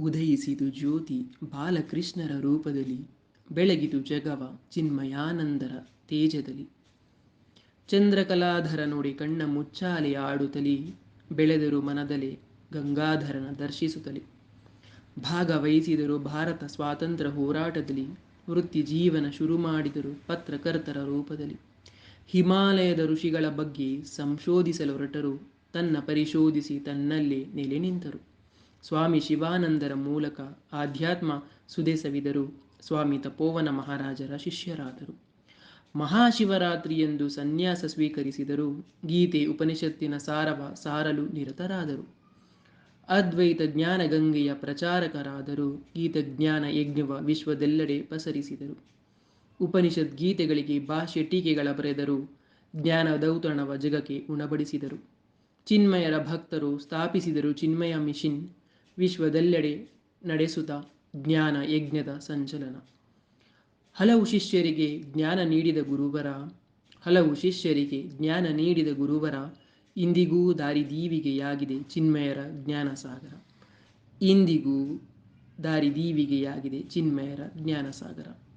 ಉದಯಿಸಿತು ಜ್ಯೋತಿ ಬಾಲಕೃಷ್ಣರ ರೂಪದಲ್ಲಿ. ಬೆಳಗಿತು ಜಗವ ಚಿನ್ಮಯಾನಂದರ ತೇಜದಲ್ಲಿ. ಚಂದ್ರಕಲಾಧರ ನೋಡಿ ಕಣ್ಣ ಮುಚ್ಚಾಲೆ ಆಡುತ್ತಲಿ ಬೆಳೆದರು ಮನದಲೆ ಗಂಗಾಧರನ ದರ್ಶಿಸುತ್ತಲಿ. ಭಾಗವಹಿಸಿದರು ಭಾರತ ಸ್ವಾತಂತ್ರ್ಯ ಹೋರಾಟದಲ್ಲಿ ವೃತ್ತಿ ಜೀವನ ಶುರು ಮಾಡಿದರು ಪತ್ರಕರ್ತರ ರೂಪದಲ್ಲಿ. ಹಿಮಾಲಯದ ಋಷಿಗಳ ಬಗ್ಗೆ ಸಂಶೋಧಿಸಲು ಹೊರಟರು ತನ್ನ ಪರಿಶೋಧಿಸಿ ತನ್ನಲ್ಲೇ ನೆಲೆ ನಿಂತರು. ಸ್ವಾಮಿ ಶಿವಾನಂದರ ಮೂಲಕ ಆಧ್ಯಾತ್ಮ ಸುದೇಸವಿದರು. ಸ್ವಾಮಿ ತಪೋವನ ಮಹಾರಾಜರ ಶಿಷ್ಯರಾದರು. ಮಹಾಶಿವರಾತ್ರಿ ಎಂದು ಸನ್ಯಾಸ ಸ್ವೀಕರಿಸಿದರು. ಗೀತೆ ಉಪನಿಷತ್ತಿನ ಸಾರವ ಸಾರಲು ನಿರತರಾದರು. ಅದ್ವೈತ ಜ್ಞಾನ ಗಂಗೆಯ ಪ್ರಚಾರಕರಾದರು. ಗೀತಜ್ಞಾನ ಯಜ್ಞವ ವಿಶ್ವದೆಲ್ಲೆಡೆ ಪಸರಿಸಿದರು. ಉಪನಿಷತ್ ಗೀತೆಗಳಿಗೆ ಭಾಷ್ಯ ಟೀಕೆಗಳ ಬರೆದರು. ಜ್ಞಾನ ದೌತಣವ ಜಗಕ್ಕೆ ಉಣಬಡಿಸಿದರು. ಚಿನ್ಮಯರ ಭಕ್ತರು ಸ್ಥಾಪಿಸಿದರು ಚಿನ್ಮಯ ಮಿಷಿನ್. ವಿಶ್ವದೆಲ್ಲೆಡೆ ನಡೆಸುತ್ತ ಜ್ಞಾನ, ಯಜ್ಞದ ಸಂಚಲನ. ಹಲವು ಶಿಷ್ಯರಿಗೆ ಜ್ಞಾನ ನೀಡಿದ ಗುರುವರ, ಹಲವು ಶಿಷ್ಯರಿಗೆ ಜ್ಞಾನ ನೀಡಿದ ಗುರುವರ ಇಂದಿಗೂ ದಾರಿದೀವಿಗೆಯಾಗಿದೆ ಚಿನ್ಮಯರ ಜ್ಞಾನಸಾಗರ. ಇಂದಿಗೂ ದಾರಿದೀವಿಗೆಯಾಗಿದೆ ಚಿನ್ಮಯರ ಜ್ಞಾನಸಾಗರ.